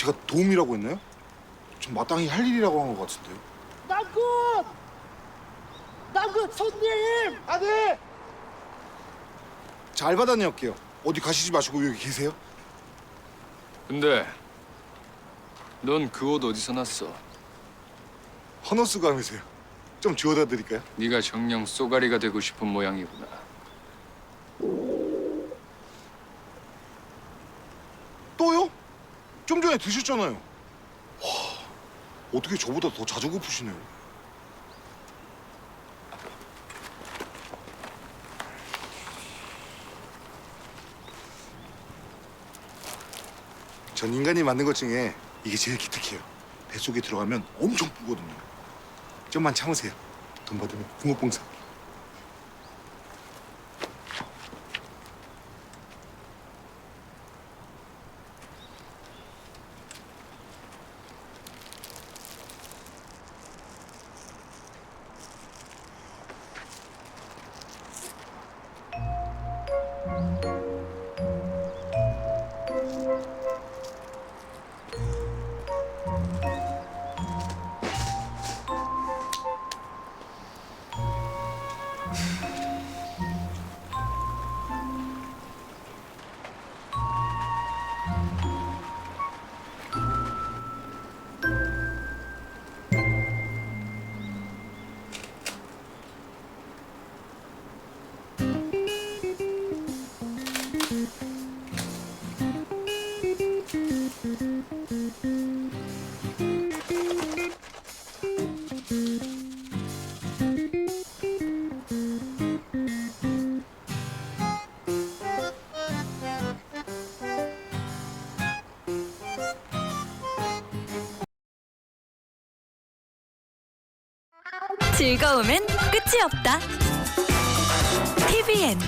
제가 도움이라고 했나요? 전 마땅히 할 일이라고 한 것 같은데요. 남군! 남군 손님! 아들! 잘 받아 다녀올게요. 어디 가시지 마시고 여기 계세요. 근데 넌 그 옷 어디서 났어? 헌어스 감이세요. 좀 지워다 드릴까요? 네가 정령 쏘가리가 되고 싶은 모양이구나. 또요? 좀 전에 드셨잖아요. 와, 어떻게 저보다 더 자주 고프시네요. 전 인간이 만든 것 중에 이게 제일 기특해요. 뱃속에 들어가면 엄청 부거든요. 좀만 참으세요. 돈 받으면 붕어빵 사. うん。 즐거움엔 끝이 없다. TVN